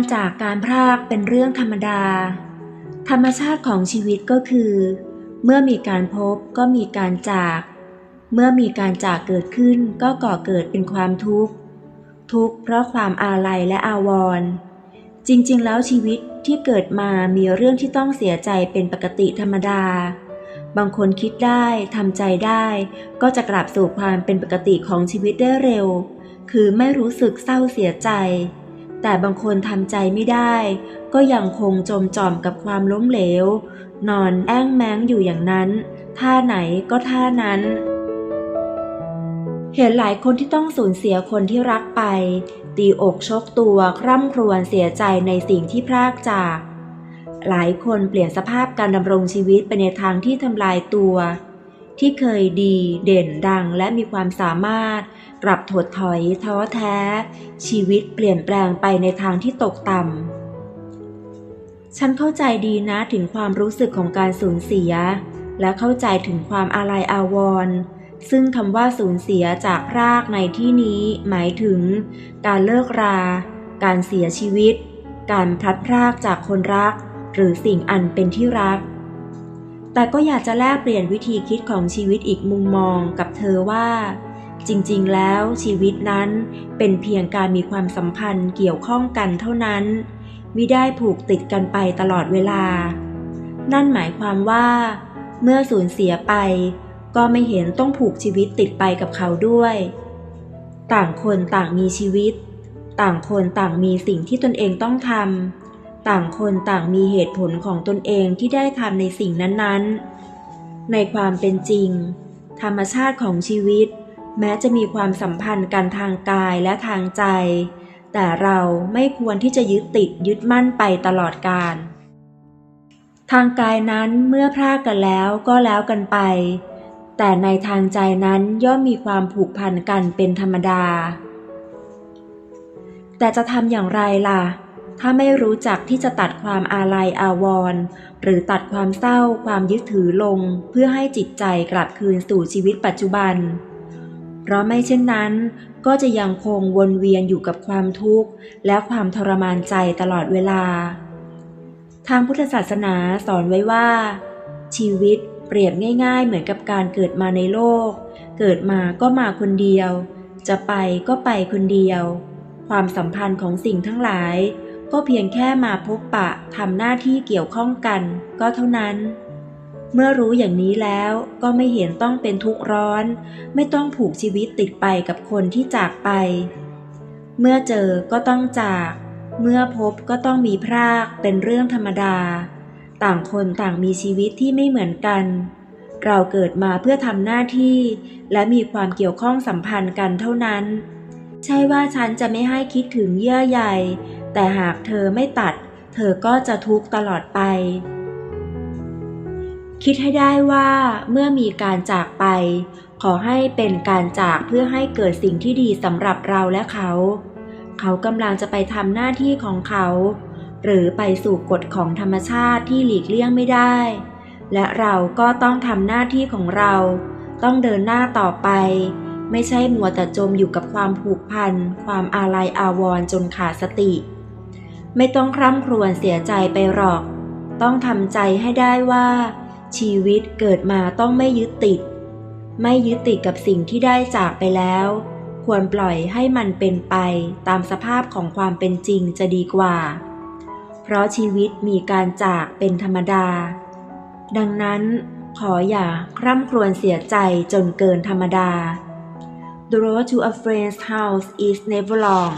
การจากการพรากเป็นเรื่องธรรมดา ธรรมชาติของชีวิตก็คือ เมื่อมีการพบก็มีการจาก เมื่อมีการจากเกิดขึ้นก็ก่อเกิดเป็นความทุกข์ ทุกข์เพราะความอาลัยและอาวรณ์จริงๆ แล้วชีวิตที่เกิดมามีเรื่องที่ต้องเสียใจเป็นปกติธรรมดา บางคนคิดได้ทำใจได้ ก็จะกลับสู่ความเป็นปกติของชีวิตได้เร็ว คือไม่รู้สึกเศร้าเสียใจ แต่บางคนทำใจไม่ได้ ก็ยังคงจมจอมกับความล้มเหลว นอนแอ้งแม้งอยู่อย่างนั้น ท่าไหนก็ท่านั้น เห็นหลายคนที่ต้องสูญเสียคนที่รักไป ตีอกชกตัวคร่ำครวญเสียใจในสิ่งที่พรากจาก หลายคนเปลี่ยนสภาพการดำรงชีวิตไปในทางที่ทำลายตัว ที่เคยดีเด่นดังและมีความสามารถ กลับถดถอยท้อแท้ ชีวิตเปลี่ยนแปลงไปในทางที่ตกต่ำฉันเข้าใจดีนะถึงความรู้สึกของการสูญเสีย และเข้าใจถึงความอาลัยอาวรณ์ซึ่งคำว่าสูญเสียจากรากในที่นี้หมายถึง การเลิกรา การเสียชีวิต การพลัดพรากจากคนรัก หรือสิ่งอันเป็นที่รัก แต่ก็อยากจะแลกเปลี่ยนวิธีคิดของชีวิตอีกมุมมองกับเธอว่า จริงๆ แล้วชีวิตนั้นเป็นเพียงการมีความสัมพันธ์เกี่ยวข้องกันเท่านั้นมิได้ผูกติดกันไปตลอดเวลา นั่นหมายความว่า เมื่อสูญเสียไป ก็ไม่เห็นต้องผูกชีวิตติดไปกับเขาด้วย ต่างคนต่างมีชีวิต ต่างคนต่างมีสิ่งที่ตนเองต้องทำ ต่างคนต่างมีเหตุผลของตนเองที่ได้ทำในสิ่งนั้นๆ ในความเป็นจริง ธรรมชาติของชีวิต แม้จะมีความสัมพันธ์กันทางกายและทางใจ แต่เราไม่ควรที่จะยึดติดยึดมั่นไปตลอดกาลทางกายนั้นเมื่อพรากกันแล้วก็แล้วกันไป แต่ในทางใจนั้นย่อมมีความผูกพันกันเป็นธรรมดา แต่จะทำอย่างไรล่ะ ถ้าไม่รู้จักที่จะตัดความอาลัยอาวรณ์หรือตัดความเศร้าความยึดถือลง เพื่อให้จิตใจกลับคืนสู่ชีวิตปัจจุบัน เพราะไม่เช่นนั้นก็จะยังคงวนเวียนอยู่กับความทุกข์ และความทรมานใจตลอดเวลา ทางพุทธศาสนาสอนไว้ว่า ชีวิตเปรียบง่ายๆ เหมือนกับการเกิดมาในโลก เกิดมาก็มาคนเดียว จะไปก็ไปคนเดียว ความสัมพันธ์ของสิ่งทั้งหลาย ก็เพียงแค่มาพบปะทำหน้าที่เกี่ยวข้องกันก็เท่านั้น เมื่อรู้อย่างนี้แล้วก็ไม่เห็นต้องเป็นทุกข์ร้อน ไม่ต้องผูกชีวิตติดไปกับคนที่จากไป เมื่อเจอก็ต้องจาก เมื่อพบก็ต้องมีพรากเป็นเรื่องธรรมดา ต่างคนต่างมีชีวิตที่ไม่เหมือนกัน เราเกิดมาเพื่อทำหน้าที่ และมีความเกี่ยวข้องสัมพันธ์กันเท่านั้น ใช่ว่าฉันจะไม่ให้คิดถึงเยื่อใย แต่หากเธอไม่ตัด เธอก็จะทุกข์ตลอดไป คิดให้ได้ว่าเมื่อมีการจากไป ขอให้เป็นการจากเพื่อให้เกิดสิ่งที่ดีสำหรับเราและเขา เขากำลังจะไปทำหน้าที่ของเขา หรือไปสู่กฎของธรรมชาติที่หลีกเลี่ยงไม่ได้ และเราก็ต้องทำหน้าที่ของเรา ต้องเดินหน้าต่อไปไม่ใช่มัวแต่จมอยู่กับความผูกพัน ความอาลัยอาวรณ์จนขาดสติ ไม่ต้องคร่ำครวญเสียใจไปหรอก ต้องทำใจให้ได้ว่า ชีวิตเกิดมาต้องไม่ยึดติด ไม่ยึดติดกับสิ่งที่ได้จากไปแล้ว ควรปล่อยให้มันเป็นไปตามสภาพของความเป็นจริงจะดีกว่า เพราะชีวิตมีการจากเป็นธรรมดา ดังนั้นขออย่าคร่ำครวญเสียใจจนเกินธรรมดา The road to a friend's house is never long